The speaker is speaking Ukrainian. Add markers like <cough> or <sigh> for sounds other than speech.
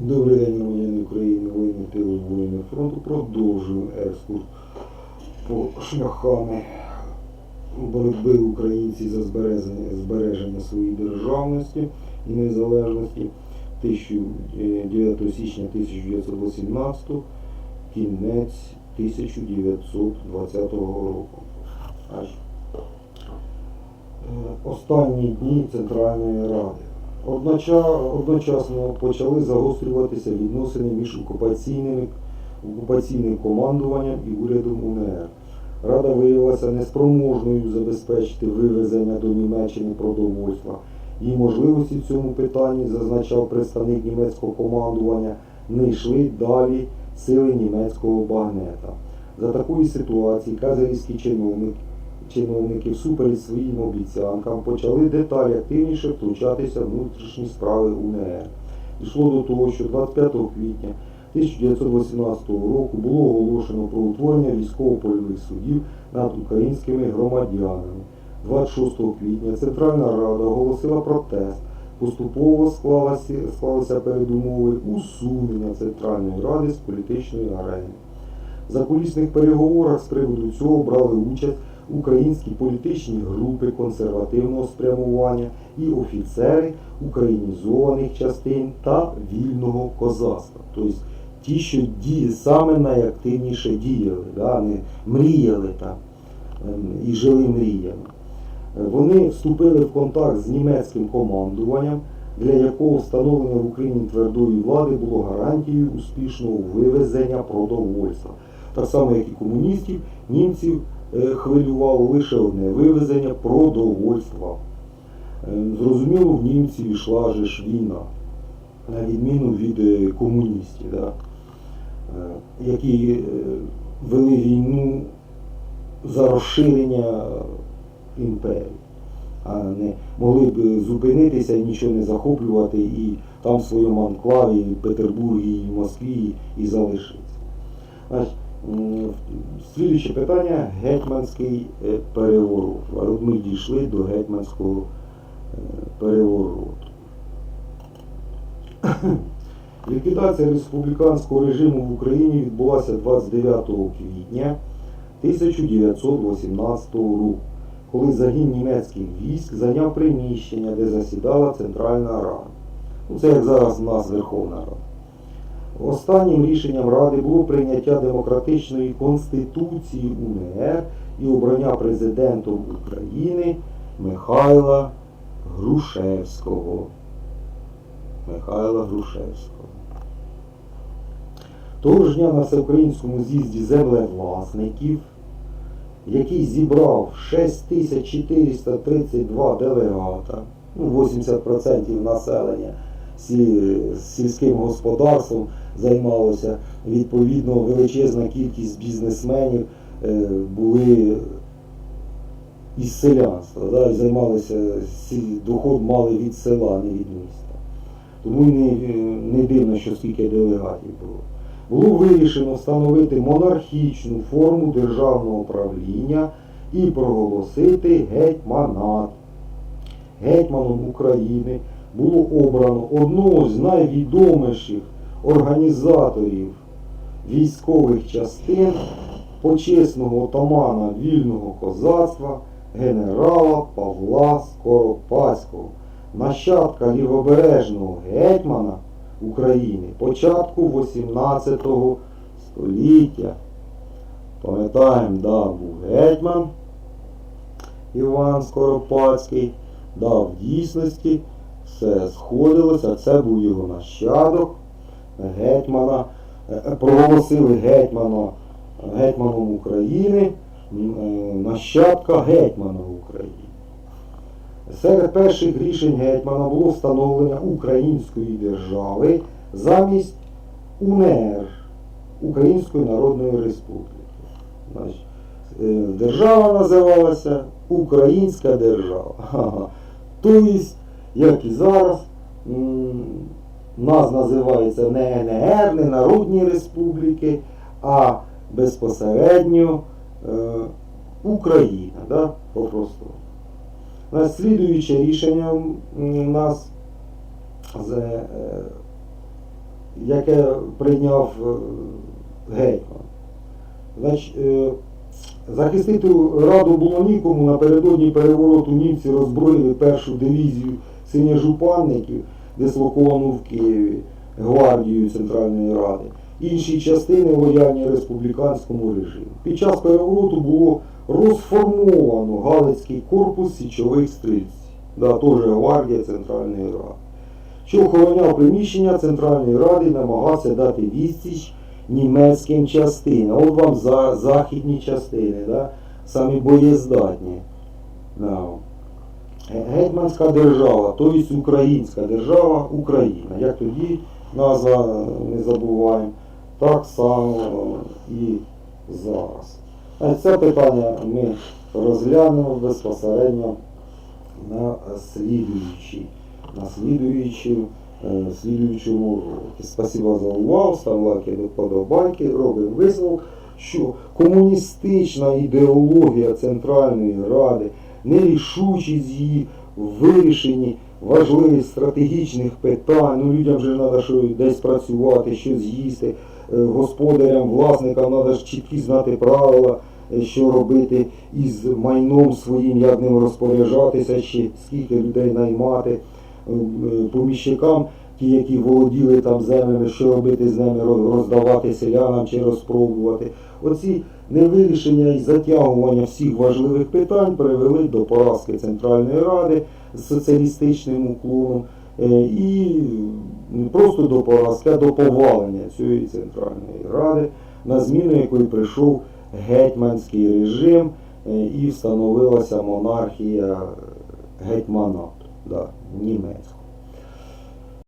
Добрий день, громадяни України, воїни тилу воїни фронту. Продовжуємо екскурс по шляхами боротьби українців за збереження, збереження своєї державності і незалежності 9 січня 1918, кінець 1920 року. Е, останні дні Центральної Ради. Одноча- Одночасно почали загострюватися відносини між окупаційними, окупаційним командуванням і урядом УНР. Рада виявилася неспроможною забезпечити вивезення до Німеччини продовольства. Її можливості в цьому питанні, зазначав представник німецького командування, не йшли далі сили німецького багнета. За такої ситуації казарівський чиновник чиновники всупереч своїм обіцянкам почали деталі активніше втручатися в внутрішні справи УНР. Дійшло до того, що 25 квітня 1918 року було оголошено про утворення військово-польових судів над українськими громадянами. 26 квітня Центральна Рада оголосила протест. Поступово склалися, склалися передумови усунення Центральної Ради з політичної арени. В закулісних переговорах з приводу цього брали участь українські політичні групи консервативного спрямування і офіцери українізованих частин та вільного козацтва. Тобто ті, що ді, саме найактивніше діяли, да, не мріяли там ем, і жили мріями. Е, Вони вступили в контакт з німецьким командуванням, для якого встановлення в Україні твердої влади було гарантією успішного вивезення продовольства. Так само, як і комуністів, німців хвилювало лише одне вивезення продовольства. Е, Зрозуміло, в німців йшла же ж війна, на відміну від е, комуністів, да, е, які е, вели війну за розширення імперії, а не могли б зупинитися і нічого не захоплювати і там в своєму анклаві, Петербургі, і Москві і залишитися. Слідуюче питання гетьманський е, переворот. От ми дійшли до гетьманського е, перевороту. <clears throat> Ліквідація республіканського режиму в Україні відбулася 29 квітня 1918 року, коли загін німецьких військ зайняв приміщення, де засідала Центральна Рада. Ну, це як зараз у нас Верховна Рада. Останнім рішенням Ради було прийняття демократичної конституції УНР і обрання президентом України Михайла Грушевського. Михайла Грушевського. Того ж дня на всеукраїнському з'їзді землевласників, який зібрав 6432 делегата, ну 80% населення сільським господарством займалося, відповідно, величезна кількість бізнесменів е, були із селянства, да, і займалися, доход мали від села, не від міста. Тому не, не дивно, що скільки делегатів було. Було вирішено встановити монархічну форму державного правління і проголосити гетьманат. Гетьманом України було обрано одного з найвідоміших організаторів військових частин, почесного отамана вільного козацтва генерала Павла Скоропадського, нащадка лівобережного гетьмана України початку 18 століття. Пам'ятаємо, да, був гетьман Іван Скоропадський, да, в дійсності все сходилося, це був його нащадок гетьмана, е, проголосили гетьмана гетьманом України, е, нащадка гетьмана України. Серед перших рішень гетьмана було встановлення Української держави замість УНР Української Народної Республіки. Е, держава називалася Українська держава. <laughs> Тобто, як і зараз, нас називається не НР, не Народні Республіки, а безпосередньо е, Україна, да, попросту. Слідуюче рішення у нас з, е, яке прийняв е, гетьман. Значить, е, захистити раду було нікому. Напередодні перевороту німці роззброїли першу дивізію синьожупанників, дислоковану в Києві, гвардією Центральної Ради. Інші частини лояльні республіканському режиму. Під час перевороту було розформовано Галицький корпус січових стрільців. Да, теж гвардія Центральної Ради. Що охороняв приміщення Центральної Ради намагався дати відсіч німецьким частинам. От вам за, західні частини, да? самі боєздатні. Да. Ге- Гетьманська держава, тобто українська держава, Україна. Як тоді назва не забуваємо, так само і зараз. А це питання ми розглянемо безпосередньо на слідуючій, на слідуючому, е, слідуючому уроці. Спасибо за увагу, став лайки до подобайки, робимо висновок, що комуністична ідеологія Центральної Ради, нерішучість її в вирішенні важливих стратегічних питань, ну людям вже треба що десь працювати, щось з'їсти, е, господарям, власникам треба чіткі знати правила, е, що робити із майном своїм, як ним розпоряджатися, ще скільки людей наймати, е, поміщикам, ті, які володіли там землями, що робити з ними, роздавати селянам чи розпробувати. Оці невирішення і затягування всіх важливих питань привели до поразки Центральної Ради з соціалістичним уклоном е, і не просто до поразки, а до повалення цієї Центральної Ради, на зміну якої прийшов гетьманський режим е, і встановилася монархія гетьманату, да, німецька.